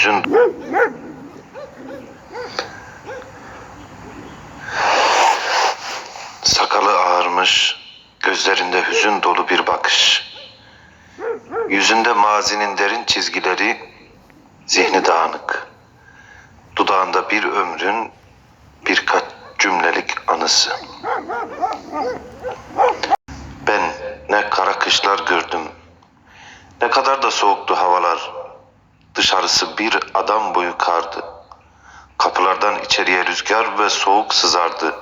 hüzün Sakalı ağarmış, gözlerinde hüzün dolu bir bakış. Yüzünde mazinin derin çizgileri, zihni dağınık. Dudağında bir ömrün birkaç cümlelik anısı. Ben ne kara kışlar gördüm. Ne kadar da soğuktu havalar. Dışarısı bir adam boyu kardı. Kapılardan içeriye rüzgar ve soğuk sızardı.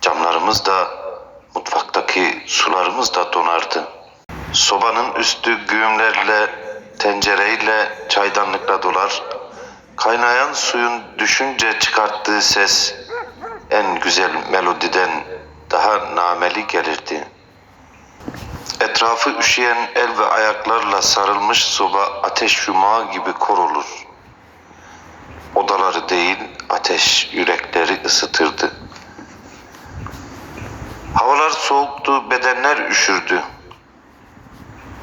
Camlarımız da mutfaktaki sularımız da donardı. Sobanın üstü güğümlerle, tencereyle, çaydanlıkla dolar. Kaynayan suyun düşünce çıkarttığı ses en güzel melodiden daha nameli gelirdi. Etrafı üşüyen el ve ayaklarla sarılmış soba ateş yumağı gibi kor olur. Odaları değil ateş yürekleri ısıtırdı. Havalar soğuktu, bedenler üşürdü.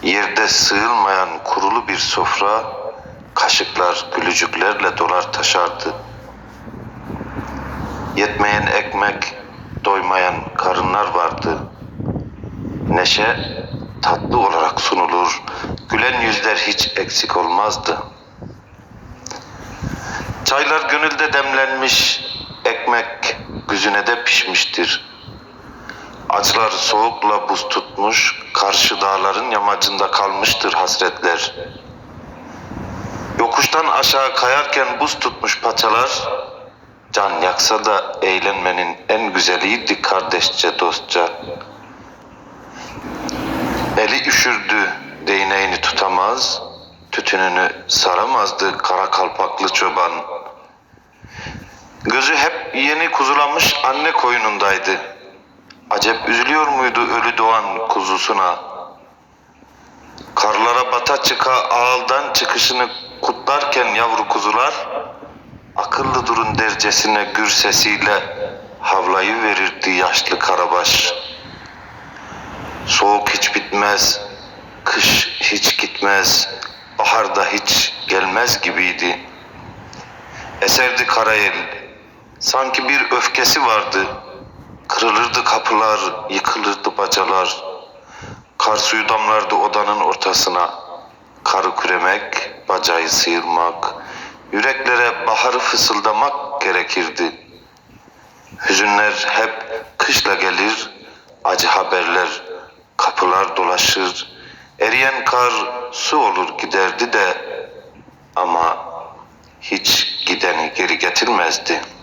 Yerde sığılmayan kurulu bir sofra, kaşıklar gülücüklerle dolar taşardı. Yetmeyen ekmek, doymayan karınlar vardı. Neşe olarak sunulur, gülen yüzler hiç eksik olmazdı. Çaylar gönülde demlenmiş, ekmek güzüne de pişmiştir. Açlar soğukla buz tutmuş, karşı dağların yamacında kalmıştır hasretler. Yokuştan aşağı kayarken buz tutmuş paçalar, can yaksa da eğlenmenin en güzeliydi kardeşçe dostça. Eli üşürdü, değneğini tutamaz, tütününü saramazdı kara kalpaklı çoban. Gözü hep yeni kuzulanmış anne koyunundaydı. Acep üzülüyor muydu ölü doğan kuzusuna? Karlara bata çıka ağıldan çıkışını kutlarken yavru kuzular, akıllı durun dercesine gür sesiyle havlayı verirdi yaşlı karabaş. Soğuk hiç bitmez, kış hiç gitmez, bahar da hiç gelmez gibiydi. Eserdi karayel, sanki bir öfkesi vardı. Kırılırdı kapılar, yıkılırdı bacalar. Kar suyu damlardı odanın ortasına. Karı küremek, bacayı sıyırmak, yüreklere baharı fısıldamak gerekirdi. Hüzünler hep kışla gelir, acı haberler, kapılar dolaşır. Eriyen kar su olur giderdi de ama hiç gideni geri getirmezdi.''